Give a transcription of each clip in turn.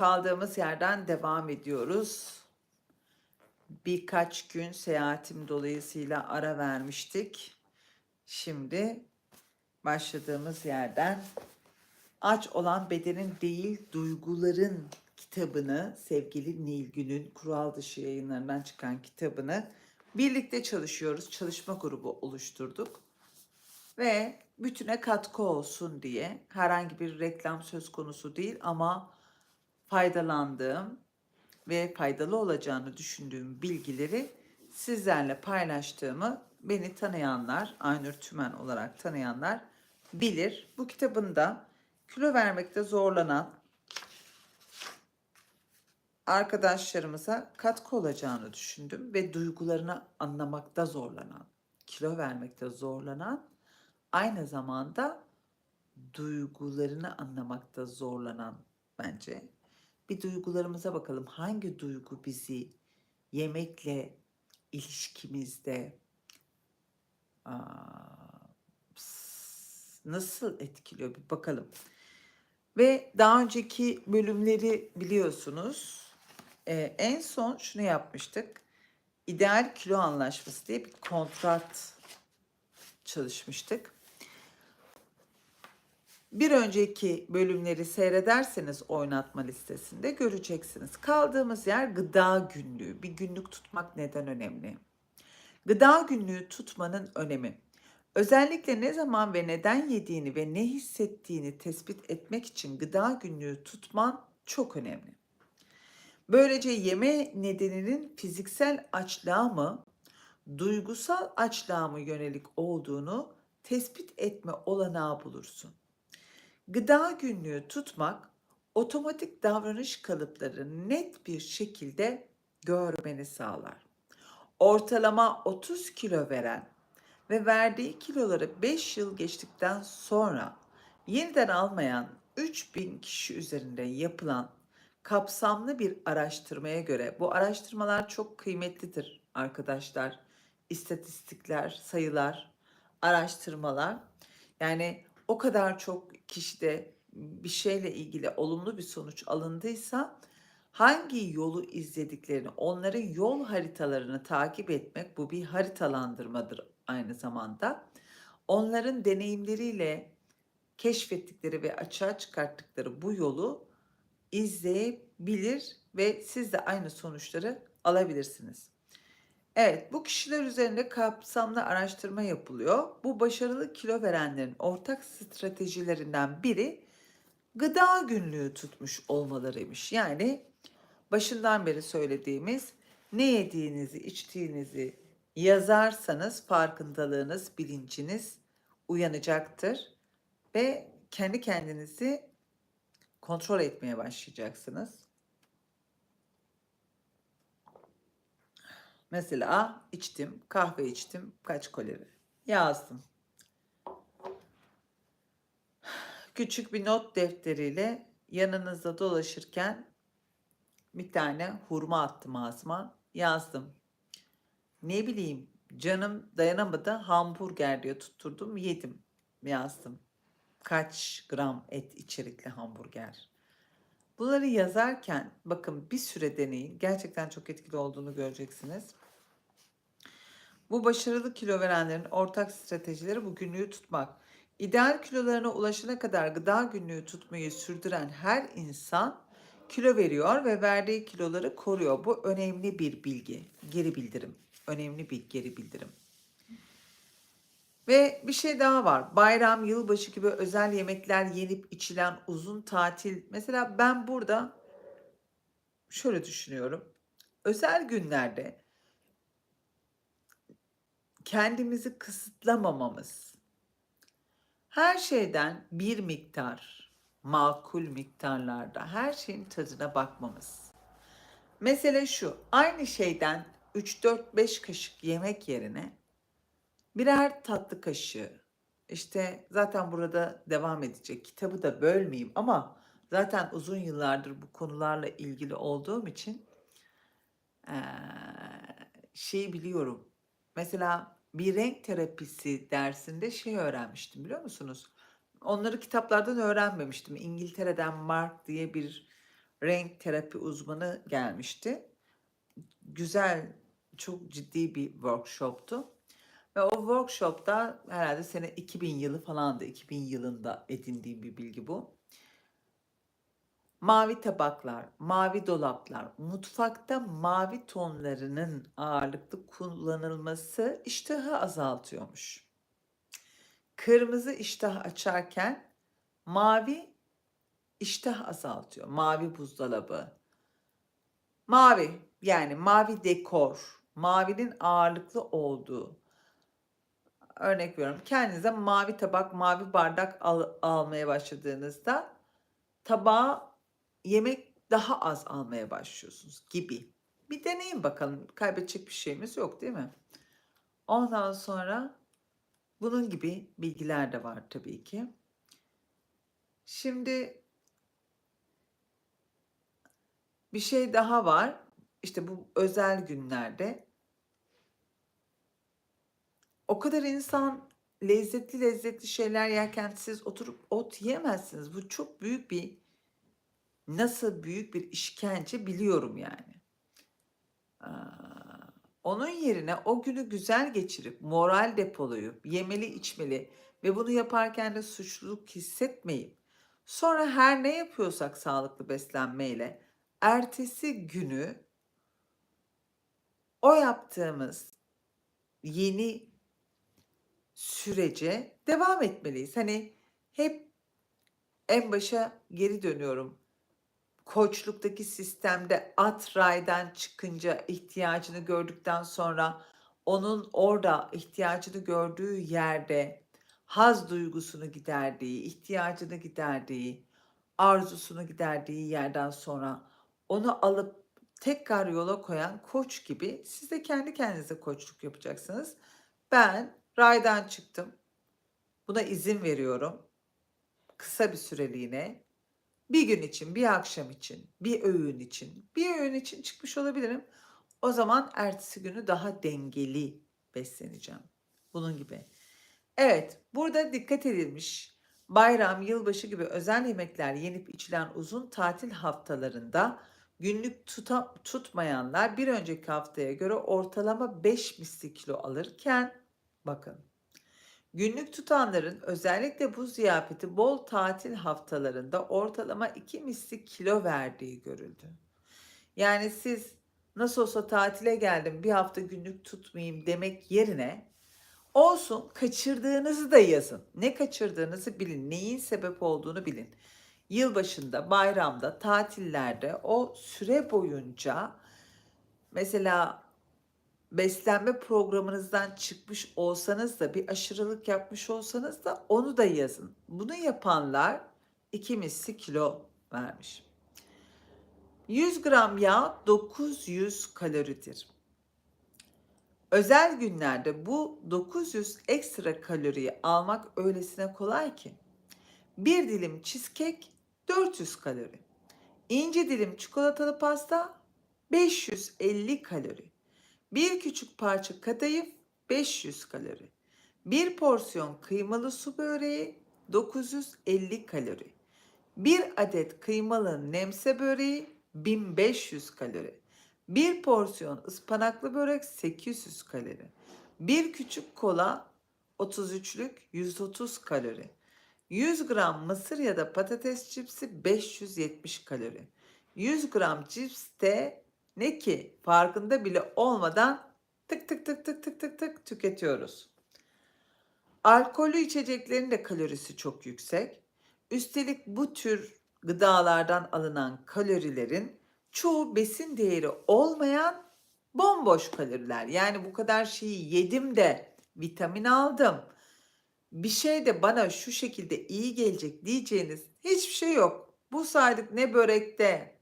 Kaldığımız yerden devam ediyoruz. Birkaç gün seyahatim dolayısıyla ara vermiştik. Şimdi başladığımız yerden aç olan bedenin değil duyguların kitabını sevgili Nilgün'ün kural dışı yayınlarından çıkan kitabını birlikte çalışıyoruz. Çalışma grubu oluşturduk ve bütüne katkı olsun diye herhangi bir reklam söz konusu değil ama faydalandığım ve faydalı olacağını düşündüğüm bilgileri sizlerle paylaştığımı beni tanıyanlar, Aynur Tümen olarak tanıyanlar bilir. Bu kitabında kilo vermekte zorlanan arkadaşlarımıza katkı olacağını düşündüm ve duygularını anlamakta zorlanan, kilo vermekte zorlanan, aynı zamanda duygularını anlamakta zorlanan bence. Bir duygularımıza bakalım. Hangi duygu bizi yemekle ilişkimizde nasıl etkiliyor bir bakalım. Ve daha önceki bölümleri biliyorsunuz. Ee, en son şunu yapmıştık. İdeal kilo anlaşması diye bir kontrat çalışmıştık. Bir önceki bölümleri seyrederseniz oynatma listesinde göreceksiniz. Kaldığımız yer gıda günlüğü. Bir günlük tutmak neden önemli? Gıda günlüğü tutmanın önemi. Özellikle ne zaman ve neden yediğini ve ne hissettiğini tespit etmek için gıda günlüğü tutman çok önemli. Böylece yeme nedeninin fiziksel açlığa mı, duygusal açlığa mı yönelik olduğunu tespit etme olanağı bulursun. Gıda günlüğü tutmak otomatik davranış kalıplarını net bir şekilde görmeni sağlar. Ortalama 30 kilo veren ve verdiği kiloları 5 yıl geçtikten sonra yeniden almayan 3000 kişi üzerinde yapılan kapsamlı bir araştırmaya göre bu araştırmalar çok kıymetlidir arkadaşlar. İstatistikler, sayılar, araştırmalar yani o kadar çok kişide bir şeyle ilgili olumlu bir sonuç alındıysa hangi yolu izlediklerini, onların yol haritalarını takip etmek bu bir haritalandırmadır aynı zamanda. Onların deneyimleriyle keşfettikleri ve açığa çıkarttıkları bu yolu izleyebilir ve siz de aynı sonuçları alabilirsiniz. Evet, bu kişiler üzerinde kapsamlı araştırma yapılıyor. Bu başarılı kilo verenlerin ortak stratejilerinden biri gıda günlüğü tutmuş olmalarıymış. Yani başından beri söylediğimiz ne yediğinizi, içtiğinizi yazarsanız farkındalığınız, bilinciniz uyanacaktır ve kendi kendinizi kontrol etmeye başlayacaksınız. Mesela içtim, kahve içtim, kaç kalori? Yazdım. Küçük bir not defteriyle yanınızda dolaşırken bir tane hurma attım ağzıma, yazdım. Ne bileyim, canım dayanamadı, hamburger diye tutturdum, yedim, yazdım. Kaç gram et içerikli hamburger? Bunları yazarken bakın bir süre deneyin. Gerçekten çok etkili olduğunu göreceksiniz. Bu başarılı kilo verenlerin ortak stratejileri bu günlüğü tutmak. İdeal kilolarına ulaşana kadar gıda günlüğü tutmayı sürdüren her insan kilo veriyor ve verdiği kiloları koruyor. Bu önemli bir bilgi. Geri bildirim. Önemli bir geri bildirim. Ve bir şey daha var. Bayram, yılbaşı gibi özel yemekler yenip içilen uzun tatil. Mesela ben burada şöyle düşünüyorum. Özel günlerde kendimizi kısıtlamamamız, her şeyden bir miktar, makul miktarlarda her şeyin tadına bakmamız. Mesele şu, aynı şeyden 3-4-5 kaşık yemek yerine birer tatlı kaşığı, işte zaten burada devam edecek, kitabı da bölmeyeyim ama zaten uzun yıllardır bu konularla ilgili olduğum için eee şeyi biliyorum. Mesela bir renk terapisi dersinde şey öğrenmiştim biliyor musunuz? Onları kitaplardan öğrenmemiştim. İngiltere'den Mark diye bir renk terapi uzmanı gelmişti. Güzel, çok ciddi bir workshoptu. Ve o workshopta herhalde sene 2000 yılı falandı. 2000 yılında edindiğim bir bilgi bu. Mavi tabaklar, mavi dolaplar, mutfakta mavi tonlarının ağırlıklı kullanılması iştahı azaltıyormuş. Kırmızı iştah açarken mavi iştah azaltıyor. Mavi buzdolabı. Mavi yani mavi dekor, mavinin ağırlıklı olduğu. Örnek veriyorum. Kendinize mavi tabak, mavi bardak al- almaya başladığınızda tabağa yemek daha az almaya başlıyorsunuz gibi. Bir deneyin bakalım. Kaybedecek bir şeyimiz yok değil mi? Ondan sonra bunun gibi bilgiler de var tabii ki. Şimdi bir şey daha var. İşte bu özel günlerde o kadar insan lezzetli lezzetli şeyler yerken siz oturup ot yiyemezsiniz. Bu çok büyük bir nasıl büyük bir işkence biliyorum yani. Onun yerine o günü güzel geçirip moral depolayıp yemeli içmeli ve bunu yaparken de suçluluk hissetmeyip sonra her ne yapıyorsak sağlıklı beslenmeyle ertesi günü o yaptığımız yeni sürece devam etmeliyiz. Hani hep en başa geri dönüyorum. Koçluktaki sistemde at raydan çıkınca ihtiyacını gördükten sonra onun orada ihtiyacını gördüğü yerde haz duygusunu giderdiği, ihtiyacını giderdiği, arzusunu giderdiği yerden sonra onu alıp tekrar yola koyan koç gibi siz de kendi kendinize koçluk yapacaksınız. Ben raydan çıktım. Buna izin veriyorum. Kısa bir süreliğine. Bir gün için, bir akşam için, bir öğün için, bir öğün için çıkmış olabilirim. O zaman ertesi günü daha dengeli besleneceğim. Bunun gibi. Evet, burada dikkat edilmiş. Bayram, yılbaşı gibi özel yemekler yenip içilen uzun tatil haftalarında günlük tuta, tutmayanlar bir önceki haftaya göre ortalama 5 misli kilo alırken bakın günlük tutanların özellikle bu ziyafeti bol tatil haftalarında ortalama 2 misli kilo verdiği görüldü. Yani siz nasıl olsa tatile geldim bir hafta günlük tutmayayım demek yerine olsun kaçırdığınızı da yazın. Ne kaçırdığınızı bilin, neyin sebep olduğunu bilin yılbaşında, bayramda, tatillerde o süre boyunca mesela beslenme programınızdan çıkmış olsanız da bir aşırılık yapmış olsanız da onu da yazın. Bunu yapanlar iki misli kilo vermiş. 100 gram yağ 900 kaloridir. Özel günlerde bu 900 ekstra kaloriyi almak öylesine kolay ki. Bir dilim cheesecake 400 kalori. İnce dilim çikolatalı pasta 550 kalori. Bir küçük parça kadayıf 500 kalori. Bir porsiyon kıymalı su böreği 950 kalori. Bir adet kıymalı nemse böreği 1500 kalori. Bir porsiyon ıspanaklı börek 800 kalori. Bir küçük kola 33'lük 130 kalori. 100 gram mısır ya da patates cipsi 570 kalori. 100 gram cips de ne ki farkında bile olmadan tık tık tık tık tık tık tık tüketiyoruz. Alkollü içeceklerin de kalorisi çok yüksek. Üstelik bu tür gıdalardan alınan kalorilerin çoğu besin değeri olmayan bomboş kaloriler. Yani bu kadar şeyi yedim de vitamin aldım bir şey de bana şu şekilde iyi gelecek diyeceğiniz hiçbir şey yok. Bu saydık ne börekte,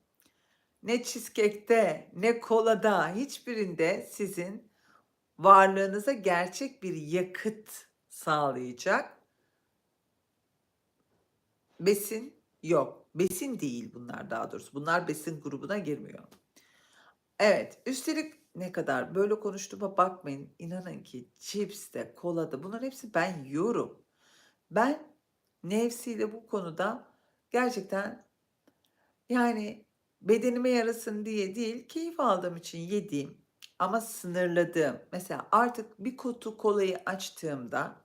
ne cheesecake'te, ne kolada hiçbirinde sizin varlığınıza gerçek bir yakıt sağlayacak besin yok. Besin değil bunlar daha doğrusu. Bunlar besin grubuna girmiyor. Evet, üstelik ne kadar böyle konuştuğuma bakmayın. İnanın ki cips de, kola da bunların hepsi ben yiyorum. Ben nefsiyle bu konuda gerçekten yani bedenime yarasın diye değil, keyif aldığım için yediğim ama sınırladığım. Mesela artık bir kutu kolayı açtığımda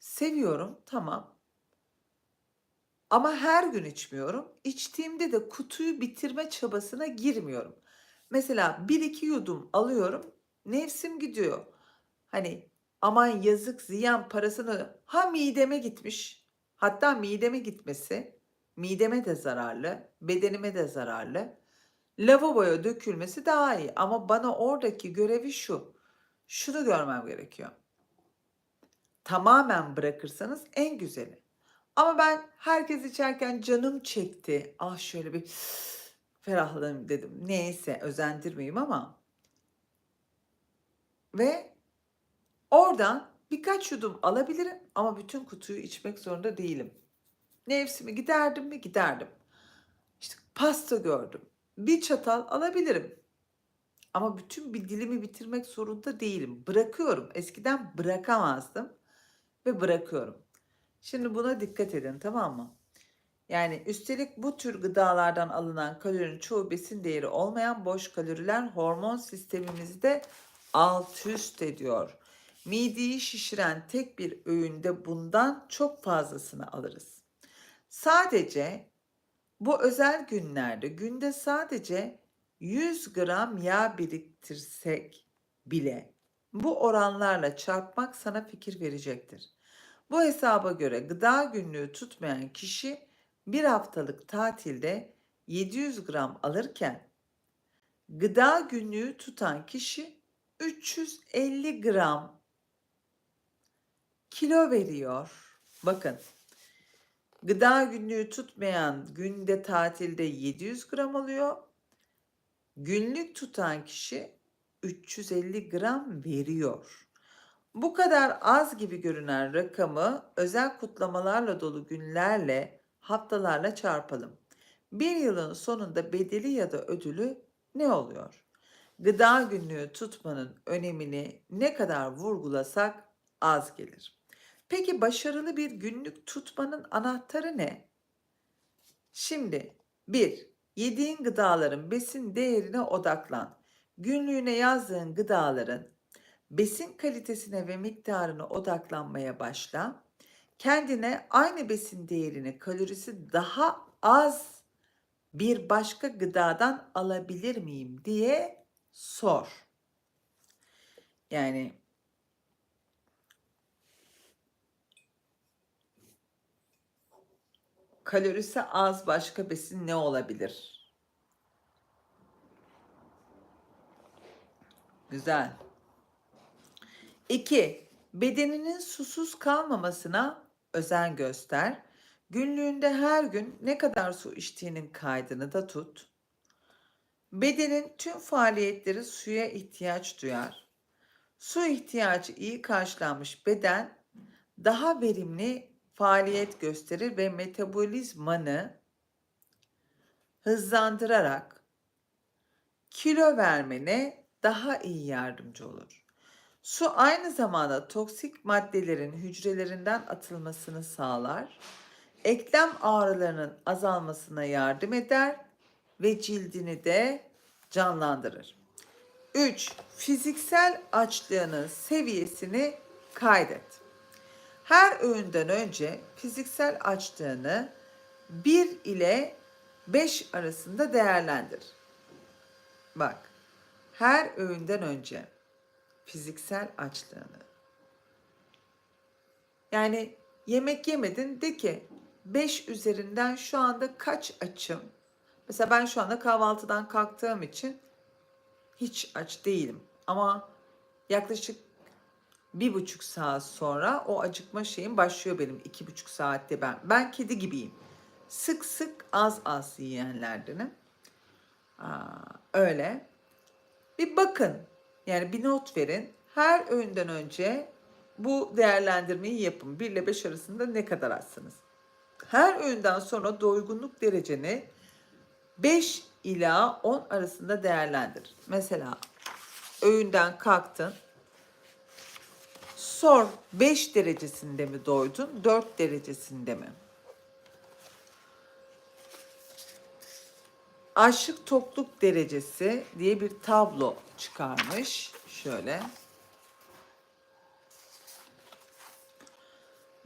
seviyorum, tamam. Ama her gün içmiyorum. İçtiğimde de kutuyu bitirme çabasına girmiyorum. Mesela bir iki yudum alıyorum, nefsim gidiyor. Hani aman yazık ziyan parasını ha mideme gitmiş. Hatta mideme gitmesi mideme de zararlı, bedenime de zararlı. Lavaboya dökülmesi daha iyi ama bana oradaki görevi şu. Şunu görmem gerekiyor. Tamamen bırakırsanız en güzeli. Ama ben herkes içerken canım çekti. Ah şöyle bir ferahlayayım dedim. Neyse özendirmeyeyim ama. Ve oradan birkaç yudum alabilirim ama bütün kutuyu içmek zorunda değilim. Nefsimi giderdim mi giderdim. İşte pasta gördüm. Bir çatal alabilirim. Ama bütün bir dilimi bitirmek zorunda değilim. Bırakıyorum. Eskiden bırakamazdım ve bırakıyorum. Şimdi buna dikkat edin tamam mı? Yani üstelik bu tür gıdalardan alınan kalorinin çoğu besin değeri olmayan boş kaloriler hormon sistemimizi de alt üst ediyor. Mideyi şişiren tek bir öğünde bundan çok fazlasını alırız. Sadece bu özel günlerde günde sadece 100 gram yağ biriktirsek bile bu oranlarla çarpmak sana fikir verecektir. Bu hesaba göre gıda günlüğü tutmayan kişi bir haftalık tatilde 700 gram alırken gıda günlüğü tutan kişi 350 gram kilo veriyor. Bakın gıda günlüğü tutmayan günde tatilde 700 gram alıyor. Günlük tutan kişi 350 gram veriyor. Bu kadar az gibi görünen rakamı özel kutlamalarla dolu günlerle, haftalarla çarpalım. Bir yılın sonunda bedeli ya da ödülü ne oluyor? Gıda günlüğü tutmanın önemini ne kadar vurgulasak az gelir. Peki başarılı bir günlük tutmanın anahtarı ne? Şimdi 1. Yediğin gıdaların besin değerine odaklan. Günlüğüne yazdığın gıdaların besin kalitesine ve miktarına odaklanmaya başla. Kendine aynı besin değerini kalorisi daha az bir başka gıdadan alabilir miyim diye sor. Yani kalorisi az başka besin ne olabilir? Güzel. 2. Bedeninin susuz kalmamasına özen göster. Günlüğünde her gün ne kadar su içtiğinin kaydını da tut. Bedenin tüm faaliyetleri suya ihtiyaç duyar. Su ihtiyacı iyi karşılanmış beden daha verimli faaliyet gösterir ve metabolizmanı hızlandırarak kilo vermene daha iyi yardımcı olur. Su aynı zamanda toksik maddelerin hücrelerinden atılmasını sağlar, eklem ağrılarının azalmasına yardım eder ve cildini de canlandırır. 3. Fiziksel açlığının seviyesini kaydet. Her öğünden önce fiziksel açlığını 1 ile 5 arasında değerlendir. Bak, her öğünden önce fiziksel açlığını. Yani yemek yemedin de ki 5 üzerinden şu anda kaç açım? Mesela ben şu anda kahvaltıdan kalktığım için hiç aç değilim. Ama yaklaşık bir buçuk saat sonra o acıkma şeyim başlıyor benim iki buçuk saatte ben. Ben kedi gibiyim. Sık sık az az yiyenlerdenim. Aa, öyle. Bir bakın yani bir not verin. Her öğünden önce bu değerlendirmeyi yapın. 1 ile 5 arasında ne kadar açsınız? Her öğünden sonra doygunluk dereceni 5 ila 10 arasında değerlendir. Mesela öğünden kalktın. Sor 5 derecesinde mi doydun, 4 derecesinde mi? Açlık tokluk derecesi diye bir tablo çıkarmış. Şöyle.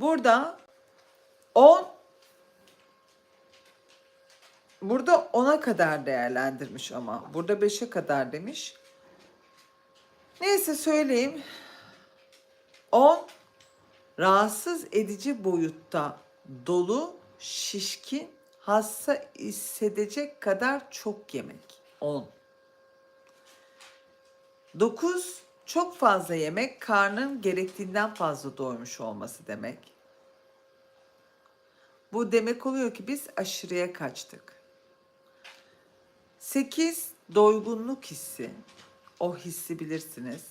Burada 10 Burada 10'a kadar değerlendirmiş ama. Burada 5'e kadar demiş. Neyse söyleyeyim. 10 rahatsız edici boyutta dolu, şişkin, hasta hissedecek kadar çok yemek. 10. 9 çok fazla yemek karnın gerektiğinden fazla doymuş olması demek. Bu demek oluyor ki biz aşırıya kaçtık. 8 doygunluk hissi. O hissi bilirsiniz.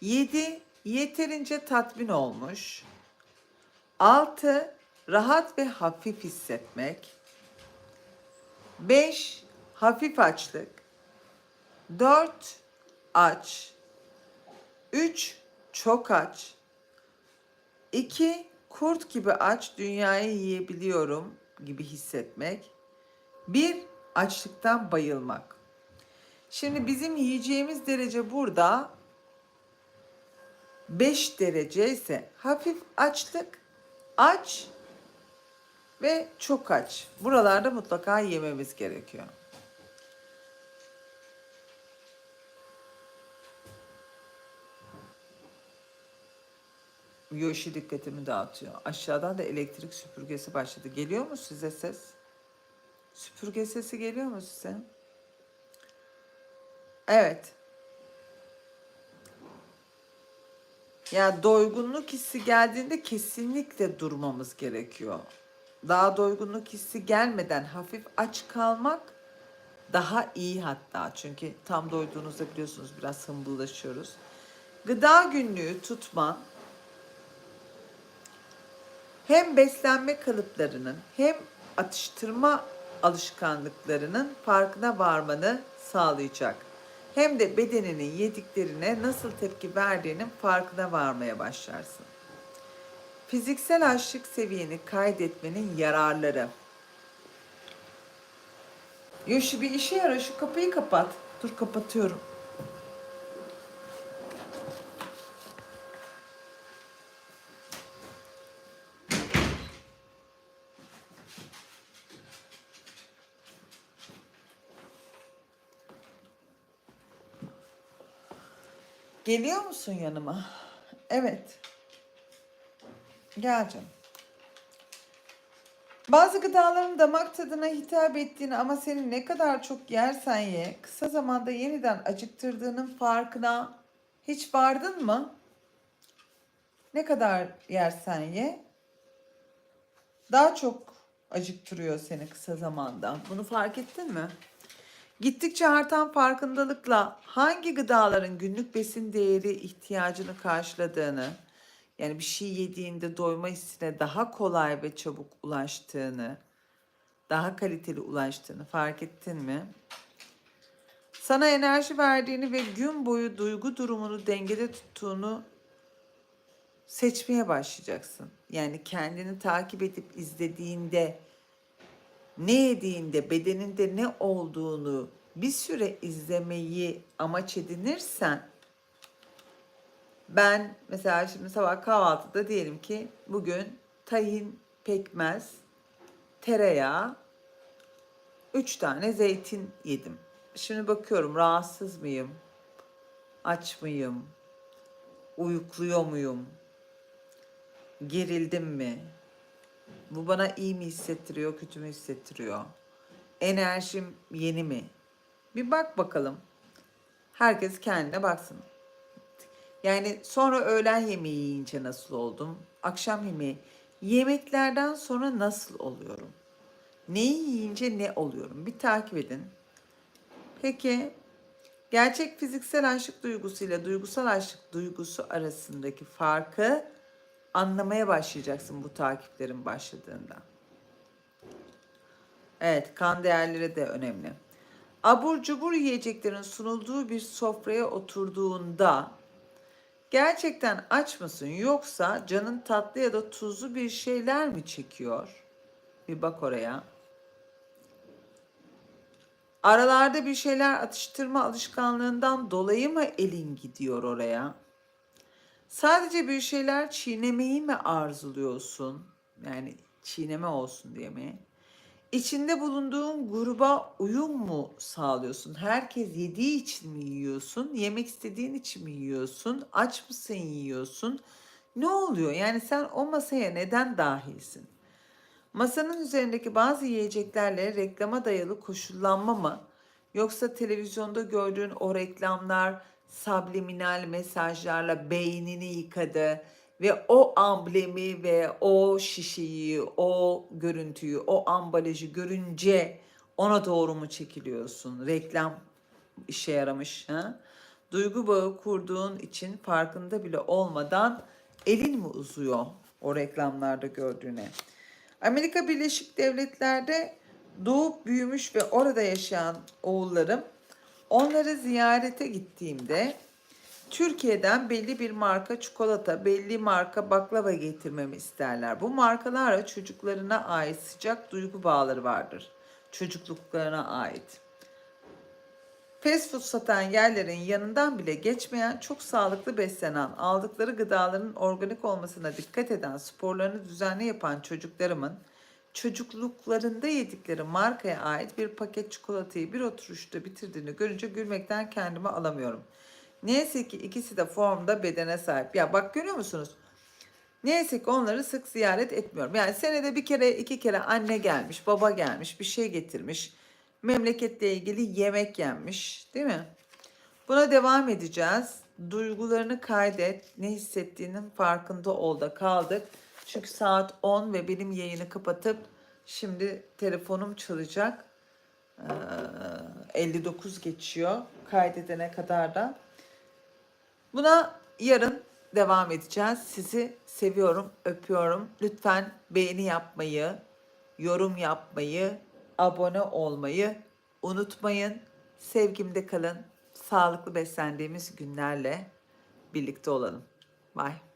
7 yeterince tatmin olmuş. 6 rahat ve hafif hissetmek. 5 hafif açlık. 4 aç. 3 çok aç. 2 kurt gibi aç dünyayı yiyebiliyorum gibi hissetmek. 1 açlıktan bayılmak. Şimdi bizim yiyeceğimiz derece burada 5 derece ise hafif açlık, aç ve çok aç. Buralarda mutlaka yememiz gerekiyor. Yoshi dikkatimi dağıtıyor. Aşağıdan da elektrik süpürgesi başladı. Geliyor mu size ses? Süpürge sesi geliyor mu size? Evet. Ya doygunluk hissi geldiğinde kesinlikle durmamız gerekiyor. Daha doygunluk hissi gelmeden hafif aç kalmak daha iyi hatta. Çünkü tam doyduğunuzda biliyorsunuz biraz hımbıllaşıyoruz. Gıda günlüğü tutman hem beslenme kalıplarının hem atıştırma alışkanlıklarının farkına varmanı sağlayacak. Hem de bedeninin yediklerine nasıl tepki verdiğinin farkına varmaya başlarsın. Fiziksel açlık seviyeni kaydetmenin yararları. Yoshi bir işe yarar şu kapıyı kapat. Dur kapatıyorum. Geliyor musun yanıma? Evet. Gel canım. Bazı gıdaların damak tadına hitap ettiğini ama seni ne kadar çok yersen ye, kısa zamanda yeniden acıktırdığının farkına hiç vardın mı? Ne kadar yersen ye, daha çok acıktırıyor seni kısa zamanda. Bunu fark ettin mi? Gittikçe artan farkındalıkla hangi gıdaların günlük besin değeri ihtiyacını karşıladığını, yani bir şey yediğinde doyma hissine daha kolay ve çabuk ulaştığını, daha kaliteli ulaştığını fark ettin mi? Sana enerji verdiğini ve gün boyu duygu durumunu dengede tuttuğunu seçmeye başlayacaksın. Yani kendini takip edip izlediğinde ne yediğinde, bedeninde ne olduğunu bir süre izlemeyi amaç edinirsen ben mesela şimdi sabah kahvaltıda diyelim ki bugün tahin, pekmez, tereyağı, üç tane zeytin yedim. Şimdi bakıyorum rahatsız mıyım? Aç mıyım? Uyukluyor muyum? Gerildim mi? Bu bana iyi mi hissettiriyor, kötü mü hissettiriyor? Enerjim yeni mi? Bir bak bakalım. Herkes kendine baksın. Yani sonra öğlen yemeği yiyince nasıl oldum? Akşam yemeği. Yemeklerden sonra nasıl oluyorum? Neyi yiyince ne oluyorum? Bir takip edin. Peki gerçek fiziksel açlık duygusuyla duygusal açlık duygusu arasındaki farkı anlamaya başlayacaksın bu takiplerin başladığında. Evet, kan değerleri de önemli. Abur cubur yiyeceklerin sunulduğu bir sofraya oturduğunda gerçekten aç mısın yoksa canın tatlı ya da tuzlu bir şeyler mi çekiyor? Bir bak oraya. Aralarda bir şeyler atıştırma alışkanlığından dolayı mı elin gidiyor oraya? Sadece bir şeyler çiğnemeyi mi arzuluyorsun? Yani çiğneme olsun diye mi? İçinde bulunduğun gruba uyum mu sağlıyorsun? Herkes yediği için mi yiyorsun? Yemek istediğin için mi yiyorsun? Aç mısın yiyorsun? Ne oluyor? Yani sen o masaya neden dahilsin? Masanın üzerindeki bazı yiyeceklerle reklama dayalı koşullanma mı? Yoksa televizyonda gördüğün o reklamlar subliminal mesajlarla beynini yıkadı ve o amblemi ve o şişeyi, o görüntüyü, o ambalajı görünce ona doğru mu çekiliyorsun? Reklam işe yaramış. Ha? Duygu bağı kurduğun için farkında bile olmadan elin mi uzuyor o reklamlarda gördüğüne? Amerika Birleşik Devletleri'de doğup büyümüş ve orada yaşayan oğullarım onları ziyarete gittiğimde Türkiye'den belli bir marka çikolata, belli marka baklava getirmemi isterler. Bu markalarla çocuklarına ait sıcak duygu bağları vardır. Çocukluklarına ait. Fast food satan yerlerin yanından bile geçmeyen, çok sağlıklı beslenen, aldıkları gıdaların organik olmasına dikkat eden, sporlarını düzenli yapan çocuklarımın çocukluklarında yedikleri markaya ait bir paket çikolatayı bir oturuşta bitirdiğini görünce gülmekten kendimi alamıyorum. Neyse ki ikisi de formda bedene sahip. Ya bak görüyor musunuz? Neyse ki onları sık ziyaret etmiyorum. Yani senede bir kere iki kere anne gelmiş, baba gelmiş, bir şey getirmiş. Memleketle ilgili yemek yenmiş değil mi? Buna devam edeceğiz. Duygularını kaydet, ne hissettiğinin farkında ol da kaldık. Çünkü saat 10 ve benim yayını kapatıp şimdi telefonum çalacak. Ee, 59 geçiyor kaydedene kadar da. Buna yarın devam edeceğiz. Sizi seviyorum, öpüyorum. Lütfen beğeni yapmayı, yorum yapmayı, abone olmayı unutmayın. Sevgimde kalın. Sağlıklı beslendiğimiz günlerle birlikte olalım. Bye.